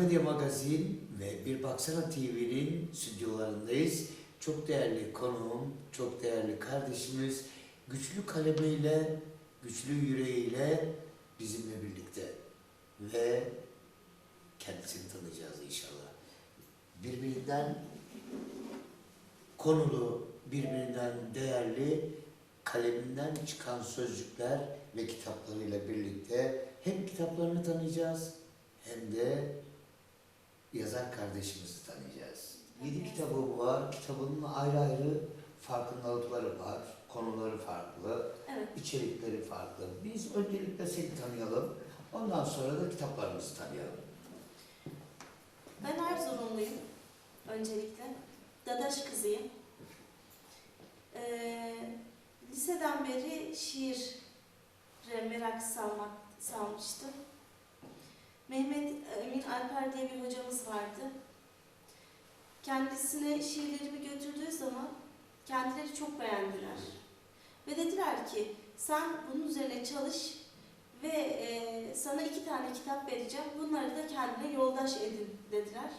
Medya Magazin ve Bir Baksana TV'nin stüdyolarındayız. Çok değerli konuğum, çok değerli kardeşimiz güçlü kalemiyle, güçlü yüreğiyle bizimle birlikte. Ve kendisini tanıyacağız inşallah. Birbirinden konulu, birbirinden değerli kaleminden çıkan sözcükler ve kitaplarıyla birlikte hem kitaplarını tanıyacağız hem de yazar kardeşimizi tanıyacağız. Yedi kitabı var. Kitabının ayrı ayrı farkındalıkları var. Konuları farklı, Evet. içerikleri farklı. Biz öncelikle seni tanıyalım. Ondan sonra da kitaplarımızı tanıyalım. Ben Erzurumluyum öncelikle. Dadaş kızıyım. Ee, liseden beri şiire merak salmak, salmıştım. Mehmet Emin Alper diye bir hocamız vardı. Kendisine şiirlerimi götürdüğü zaman kendileri çok beğendiler. Ve dediler ki sen bunun üzerine çalış ve e, sana iki tane kitap vereceğim. Bunları da kendine yoldaş edin dediler.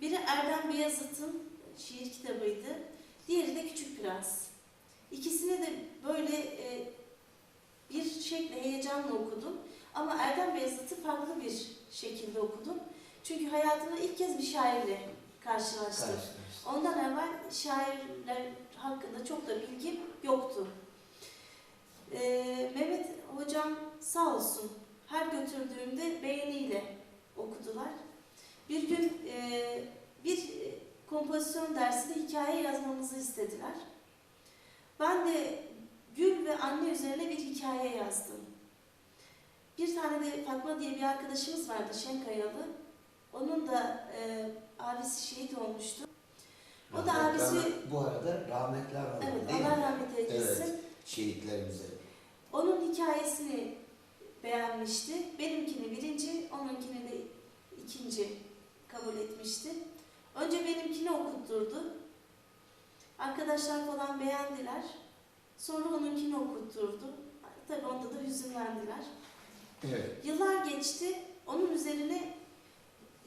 Biri Erdem Beyazıt'ın şiir kitabıydı. Diğeri de Küçük Prens. İkisini de böyle e, bir şekilde heyecanla okudum. Ama Erdem Beyazıt'ı farklı bir şekilde okudum. Çünkü hayatımda ilk kez bir şairle karşılaştım. Ondan evvel şairler hakkında çok da bilgim yoktu. Ee, Mehmet hocam sağ olsun her götürdüğümde beğeniyle okudular. Bir gün e, bir kompozisyon dersinde hikaye yazmamızı istediler. Ben de Gül ve anne üzerine bir hikaye yazdım. Bir tane de Fatma diye bir arkadaşımız vardı Şenkayalı. Onun da e, abisi şehit olmuştu. O da abisi- ana- Bu arada rahmetli analım Evet, değil Allah mi? rahmet eylesin. Evet, şehitlerimize. Onun hikayesini beğenmişti. Benimkini birinci, onunkini de ikinci kabul etmişti. Önce benimkini okutturdu. Arkadaşlar falan beğendiler. Sonra onunkini okutturdu. Tabii onda da hüzünlendiler. Evet. Yıllar geçti. Onun üzerine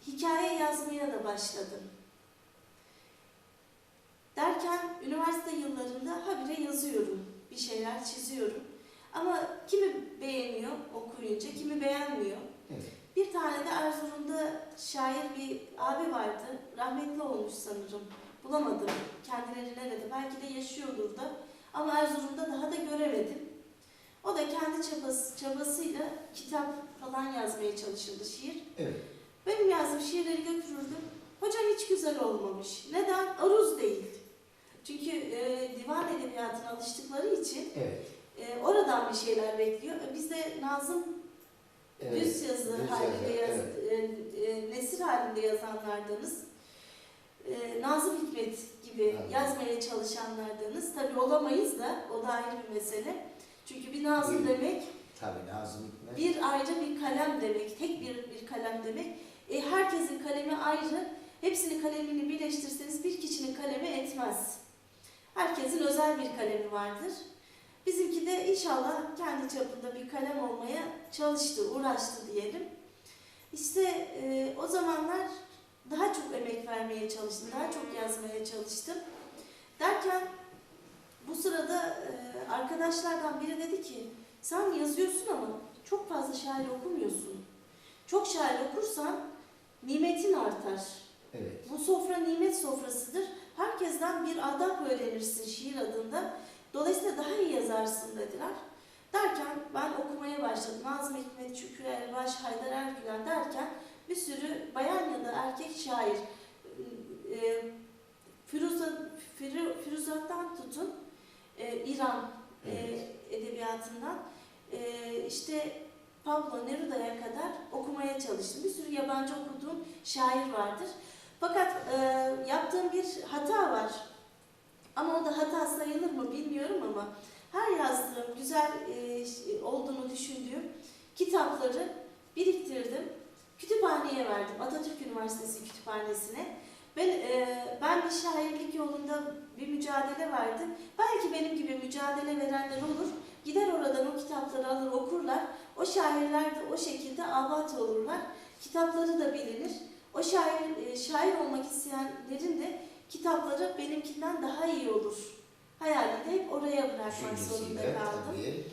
hikaye yazmaya da başladım. Derken üniversite yıllarında habire yazıyorum. Bir şeyler çiziyorum. Ama kimi beğeniyor okuyunca, kimi beğenmiyor. Evet. Bir tane de Erzurum'da şair bir abi vardı. Rahmetli olmuş sanırım. Bulamadım. Kendileri nerede? Belki de yaşıyordur da. Ama Erzurum'da daha da göremedim. O da kendi çabası, çabasıyla kitap falan yazmaya çalışırdı şiir. Evet. Benim yazdığım şiirleri götürürdüm. Hocam hiç güzel olmamış. Neden? Aruz değil. Çünkü e, divan edebiyatına alıştıkları için Evet. e, oradan bir şeyler bekliyor. E, Biz de Nazım Evet. düz yazı düz halinde yaz, e, e, nesir halinde yazanlardanız. E, Nazım Hikmet gibi Anladım. yazmaya çalışanlardanız. Tabii olamayız da o da ayrı bir mesele. Çünkü bir Nazım Değil. demek Tabii Nazım Hikmet. bir ayrı bir kalem demek, tek bir bir kalem demek. E, herkesin kalemi ayrı. Hepsinin kalemini birleştirseniz bir kişinin kalemi etmez. Herkesin özel bir kalemi vardır. Bizimki de inşallah kendi çapında bir kalem olmaya çalıştı, uğraştı diyelim. İşte e, o zamanlar daha çok emek vermeye çalıştım, daha çok yazmaya çalıştım. Derken bu sırada e, arkadaşlardan biri dedi ki, sen yazıyorsun ama çok fazla şair okumuyorsun. Çok şair okursan nimetin artar. Evet. Bu sofra nimet sofrasıdır. Herkesten bir adab öğrenirsin şiir adında. Dolayısıyla daha iyi yazarsın dediler. Derken ben okumaya başladım. Nazım Hikmet, Şükrü Erbaş, Haydar Ergülen derken bir sürü bayan ya da erkek şair e, Firuza, Firu, Firuzat'tan tutun e, İran e, Evet. edebiyatından e, işte Pablo Neruda'ya kadar okumaya çalıştım. Bir sürü yabancı okuduğum şair vardır. Fakat e, yaptığım bir hata var. Ama o da hata sayılır mı bilmiyorum ama her yazdığım güzel e, olduğunu düşündüğüm kitapları biriktirdim. Kütüphaneye verdim. Atatürk Üniversitesi kütüphanesine. Ben e, ben bir şairlik yolunda bir mücadele verdim. Belki benim gibi mücadele verenler olur. Gider oradan o kitapları alır okurlar. O şairler de o şekilde abat olurlar. Kitapları da bilinir. O şair, e, şair olmak isteyenlerin de kitapları benimkinden daha iyi olur. Hayalini de hep oraya bırakmak zorunda kaldım. tabii.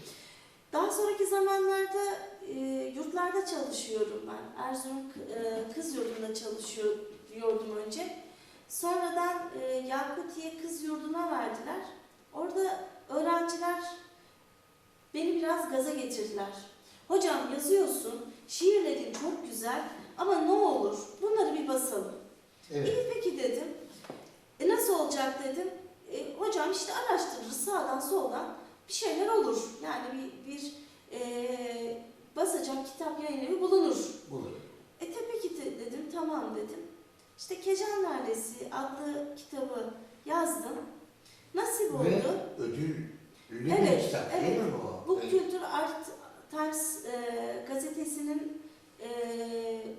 Daha sonraki zamanlarda e, yurtlarda çalışıyorum ben. Erzurum e, kız yurdunda çalışıyordum önce. Sonradan e, Yakutiye kız yurduna verdiler. Orada öğrenciler beni biraz gaza getirdiler. Hocam yazıyorsun, şiirlerin çok güzel ama ne olur bunları bir basalım. Evet. İyi peki dedim. E nasıl olacak dedim. E, hocam işte araştırırız sağdan soldan bir şeyler olur. Yani bir, bir e, basacak kitap yayın evi bulunur. Bulur. E tabii ki de dedim tamam dedim. İşte Kecan Lalesi adlı kitabı yazdım. Nasip oldu. Ve ödüllü bir Evet, kitap evet. değil mi bu? Bu Evet. Kültür Art Times e, gazetesinin e,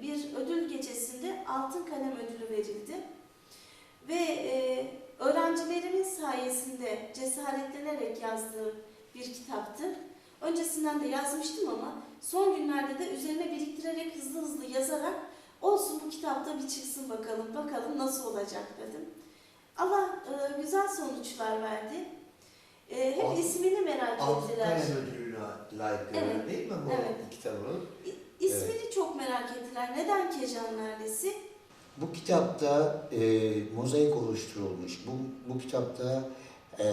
bir ödül gecesinde Altın Kalem Ödülü verildi. Ve e, öğrencilerimin sayesinde cesaretlenerek yazdığım bir kitaptı. Öncesinden de yazmıştım ama son günlerde de üzerine biriktirerek hızlı hızlı yazarak olsun bu kitapta bir çıksın bakalım, bakalım nasıl olacak dedim. Allah e, güzel sonuçlar verdi. E, hep Alt- ismini merak Altın ettiler. Kalem Ödülü'ne layık görülen Evet, değil mi bu evet. kitabın? İ- İsmini çok merak ettiler. Neden Kejan Lalesi? Bu kitapta e, mozaik oluşturulmuş. Bu, bu kitapta e,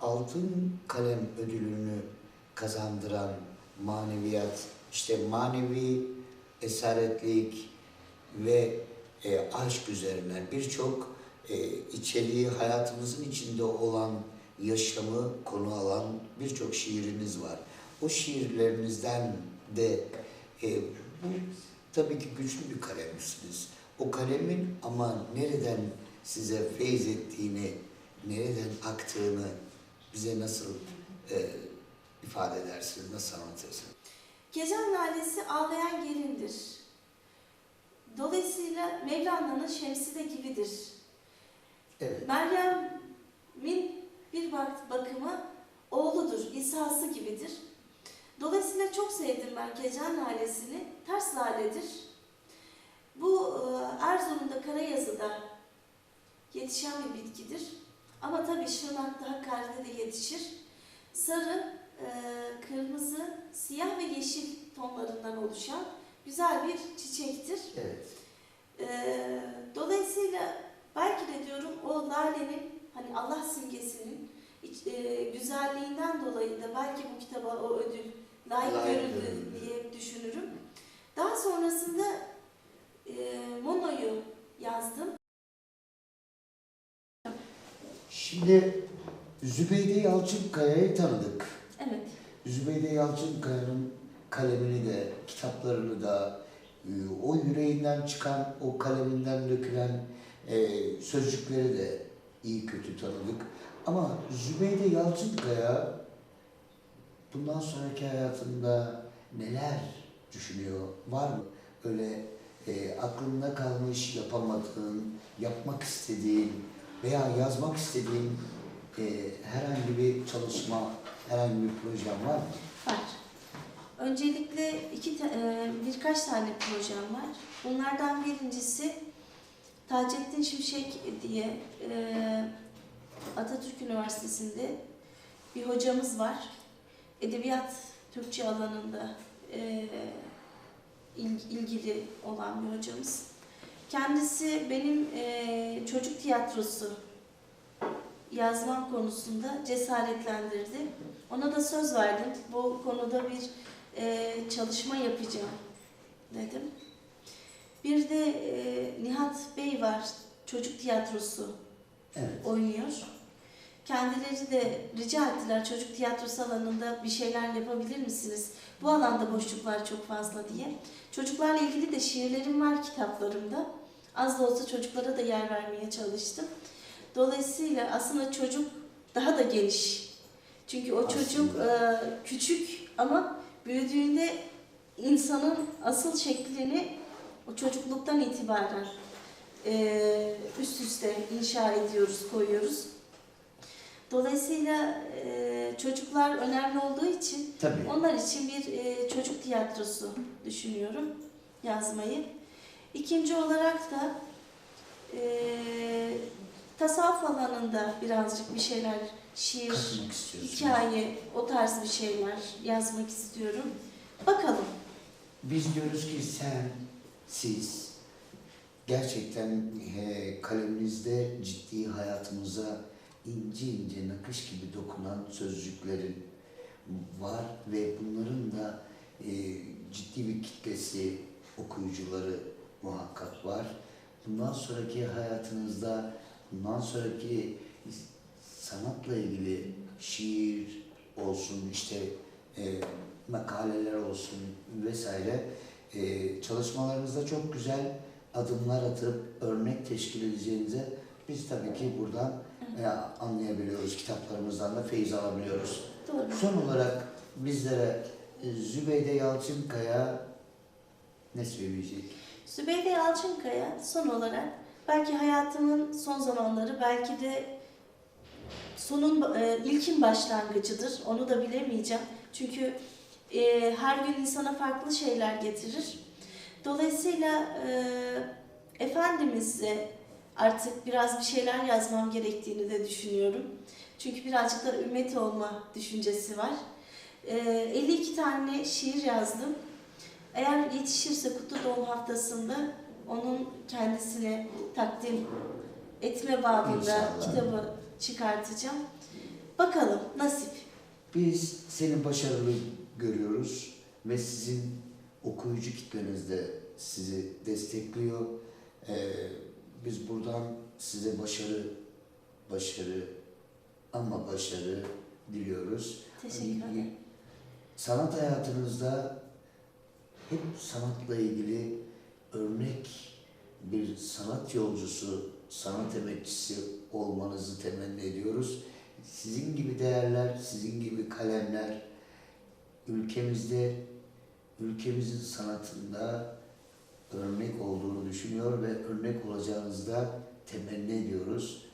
Altın Kalem ödülünü kazandıran maneviyat, işte manevi esaretlik ve e, aşk üzerine birçok e, içeriği hayatımızın içinde olan yaşamı konu alan birçok şiiriniz var. O şiirlerinizden de e, bu tabii ki güçlü bir kalemsiniz. O kalemin ama nereden size feyz ettiğini, nereden aktığını bize nasıl e, ifade edersiniz, nasıl anlatırsınız? Kejan Lalesi ağlayan gelindir. Dolayısıyla Mevlana'nın şemsi de gibidir. Evet. Meryem'in bir bak bakımı oğludur, İsa'sı gibidir. Dolayısıyla çok sevdim ben Kecan Lalesi'ni. Ters laledir. Bu e, Erzurum'da Karayazı'da yetişen bir bitkidir. Ama tabii Şırnak'ta Hakkari'de de yetişir. Sarı, e, kırmızı, siyah ve yeşil tonlarından oluşan güzel bir çiçektir. Evet. Ee, dolayısıyla belki de diyorum o lalenin hani Allah simgesinin e, güzelliğinden dolayı da belki bu kitaba o ödül layık, Layık görüldü görüldü. diye düşünürüm. Daha sonrasında e, Mono'yu yazdım. Şimdi Zübeyde Yalçınkaya'yı tanıdık. Evet. Zübeyde Yalçınkaya'nın kalemini de, kitaplarını da, e, o yüreğinden çıkan, o kaleminden dökülen e, sözcükleri de iyi kötü tanıdık. Ama Zübeyde Yalçınkaya bundan sonraki hayatında neler düşünüyor? Var mı öyle e, aklında kalmış, yapamadığın, yapmak istediğin veya yazmak istediğin e, herhangi bir çalışma, herhangi bir projem var mı? Var. Öncelikle iki ta- e, birkaç tane projem var. Bunlardan birincisi Taceddin Şimşek diye e, Atatürk Üniversitesi'nde bir hocamız var. Edebiyat Türkçe alanında e, il- ilgili olan bir hocamız. Kendisi benim e, çocuk tiyatrosu yazmam konusunda cesaretlendirdi. Ona da söz verdim. Bu konuda bir e, çalışma yapacağım dedim. Bir de e, Nihat Bey var. Çocuk tiyatrosu Evet. oynuyor. Kendileri de rica ettiler çocuk tiyatrosu alanında bir şeyler yapabilir misiniz? Bu alanda boşluklar çok fazla diye. Çocuklarla ilgili de şiirlerim var kitaplarımda. Az da olsa çocuklara da yer vermeye çalıştım. Dolayısıyla aslında çocuk daha da geniş. Çünkü o çocuk e, küçük ama büyüdüğünde insanın asıl şeklini o çocukluktan itibaren e, üst üste inşa ediyoruz, koyuyoruz. Dolayısıyla e, çocuklar önemli olduğu için Tabii. onlar için bir e, çocuk tiyatrosu düşünüyorum yazmayı. İkinci olarak da eee tasavvuf alanında birazcık bir şeyler, şiir, hikaye, o tarz bir şeyler yazmak istiyorum. Bakalım. Biz diyoruz ki sen, siz gerçekten e, kaleminizde ciddi hayatımıza ince ince nakış gibi dokunan sözcüklerin var ve bunların da e, ciddi bir kitlesi, okuyucuları muhakkak var. Bundan sonraki hayatınızda, bundan sonraki sanatla ilgili şiir olsun, işte e, makaleler olsun vesaire e, çalışmalarınızda çok güzel adımlar atıp örnek teşkil edeceğinize biz tabii ki buradan e, anlayabiliyoruz. Kitaplarımızdan da feyiz alabiliyoruz. Doğru. Son olarak bizlere e, Zübeyde Yalçınkaya ne söyleyecek? Zübeyde Yalçınkaya son olarak belki hayatımın son zamanları belki de sonun e, ilkin başlangıcıdır. Onu da bilemeyeceğim. Çünkü e, her gün insana farklı şeyler getirir. Dolayısıyla e, Efendimiz'e artık biraz bir şeyler yazmam gerektiğini de düşünüyorum. Çünkü birazcık da ümmet olma düşüncesi var. E, 52 tane şiir yazdım. Eğer yetişirse Kutlu Doğum Haftası'nda onun kendisine takdim etme babında İnşallah. kitabı çıkartacağım. Bakalım nasip. Biz seni başarılı görüyoruz ve sizin okuyucu kitleniz de sizi destekliyor. Ee, biz buradan size başarı, başarı ama başarı diliyoruz. Teşekkür ederim. Sanat hayatınızda hep sanatla ilgili örnek bir sanat yolcusu, sanat emekçisi olmanızı temenni ediyoruz. Sizin gibi değerler, sizin gibi kalemler ülkemizde, ülkemizin sanatında örnek olduğunu düşünüyor ve örnek olacağınızı da temenni ediyoruz.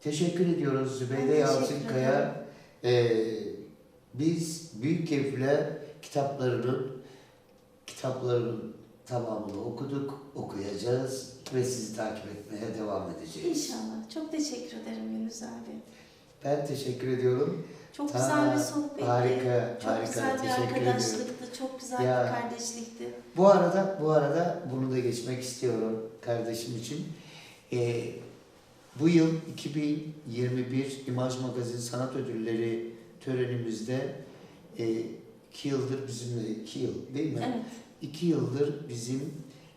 Teşekkür ediyoruz Zübeyde Yalçınkaya. Ee, biz Büyük Keyifle kitaplarının kitaplarının tamamını okuduk, okuyacağız ve sizi takip etmeye devam edeceğiz. İnşallah. Çok teşekkür ederim Yunus abi. Ben teşekkür ediyorum. Çok Ha, güzel bir sohbetti. harika, Çok harika. güzel bir Teşekkür ediyorum. arkadaşlıktı. Çok güzel Ya. bir kardeşlikti. Bu arada bu arada bunu da geçmek istiyorum kardeşim için. Ee, bu yıl 2021 İmaj Magazin Sanat Ödülleri törenimizde e, iki yıldır bizimle iki yıl değil mi? Evet. İki yıldır bizim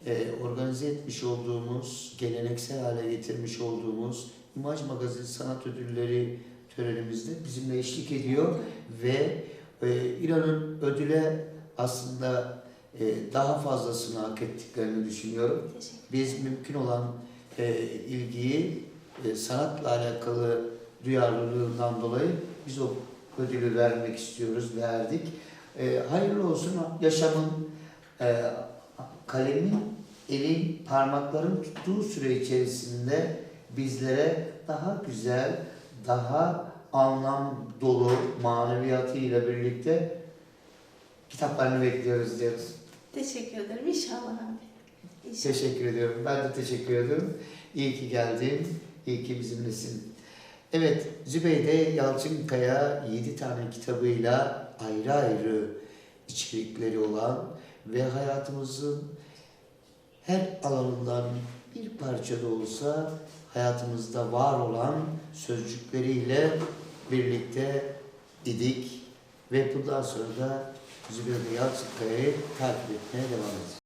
e, organize etmiş olduğumuz, geleneksel hale getirmiş olduğumuz İmaj Magazin Sanat Ödülleri törenimizde bizimle eşlik ediyor ve e, İran'ın ödüle aslında e, daha fazlasını hak ettiklerini düşünüyorum. Biz mümkün olan e, ilgiyi e, sanatla alakalı duyarlılığından dolayı biz o ödülü vermek istiyoruz, verdik. E, hayırlı olsun yaşamın, e, kalemin, elin, parmakların tuttuğu süre içerisinde bizlere daha güzel, daha anlam dolu maneviyatıyla birlikte kitaplarını bekliyoruz diyoruz. Teşekkür ederim. İnşallah abi. İnşallah. Teşekkür ediyorum. Ben de teşekkür ediyorum. İyi ki geldin. İyi ki bizimlesin. Evet, Zübeyde Yalçınkaya 7 tane kitabıyla ayrı ayrı içerikleri olan ve hayatımızın her alanından bir parça da olsa hayatımızda var olan sözcükleriyle birlikte idik ve bundan sonra da Zübeyde Yalçınkaya'yı takip etmeye devam edeceğiz.